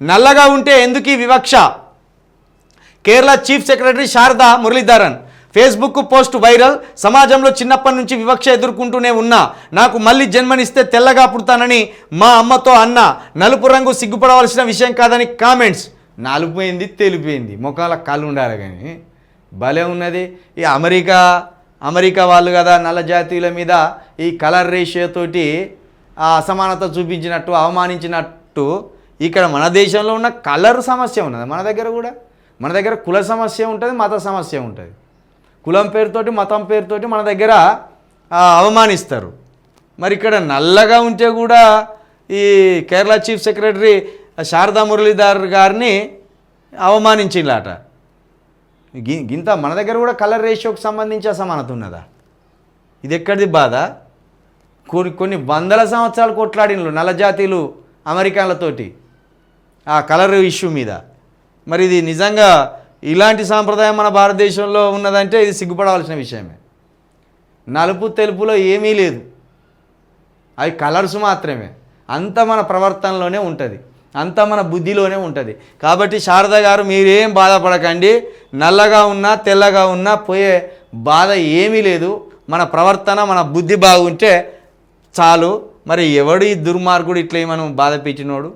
నల్లగా ఉంటే ఎందుకు వివక్ష? Kerala chief secretary Sharada Muraleedharan Facebook post viral సమాజంలో చిన్నప్పటి నుంచి వివక్ష ఎదుర్కొంటూనే ఉన్నా నాకు మళ్ళీ జన్మనిస్తే తెల్లగా పుడతానని మా అమ్మతో అన్న నలుపు రంగు సిగ్గుపడవలసిన విషయం కాదని కామెంట్స్. నలుపోయింది తెలిపోయింది ముఖాల కళ్ళు ఉండాలి కానీ. భలే ఉన్నది. ఈ అమెరికా అమెరికా వాళ్ళు కదా నల్ల జాతీయుల మీద ఈ కలర్ రేషియోతోటి ఆ అసమానత చూపించినట్టు అవమానించినట్టు ఇక్కడ మన దేశంలో ఉన్న కలర్ సమస్య ఉన్నది. మన దగ్గర కూడా మన దగ్గర కుల సమస్య ఉంటుంది మత సమస్య ఉంటుంది. కులం పేరుతోటి మతం పేరుతోటి మన దగ్గర అవమానిస్తారు. మరి ఇక్కడ నల్లగా ఉంటే కూడా ఈ కేరళ చీఫ్ సెక్రటరీ శారదా మురళీధర్ గారిని అవమానించిందట గి- గింత మన దగ్గర కూడా కలర్ రేషియోకి సంబంధించి అసమానత ఉన్నదా? ఇది ఎక్కడిది బాధ? కొన్ని కొన్ని వందల సంవత్సరాలు కొట్లాడినలు నల్ల జాతీయులు అమెరికాలతోటి ఆ కలర్ ఇష్యూ మీద. మరి ఇది నిజంగా ఇలాంటి సాంప్రదాయం మన భారతదేశంలో ఉన్నదంటే ఇది సిగ్గుపడవలసిన విషయమే. నలుపు తెలుపులో ఏమీ లేదు. అవి కలర్స్ మాత్రమే. అంత మన ప్రవర్తనలోనే ఉంటుంది. అంత మన బుద్ధిలోనే ఉంటుంది. కాబట్టి శారద గారు మీరేం బాధపడకండి. నల్లగా ఉన్నా తెల్లగా ఉన్నా పోయే బాధ ఏమీ లేదు. మన ప్రవర్తన మన బుద్ధి బాగుంటే చాలు. మరి ఎవడు ఈ దుర్మార్గుడు ఇట్లా మనం బాధ పెట్టినోడు?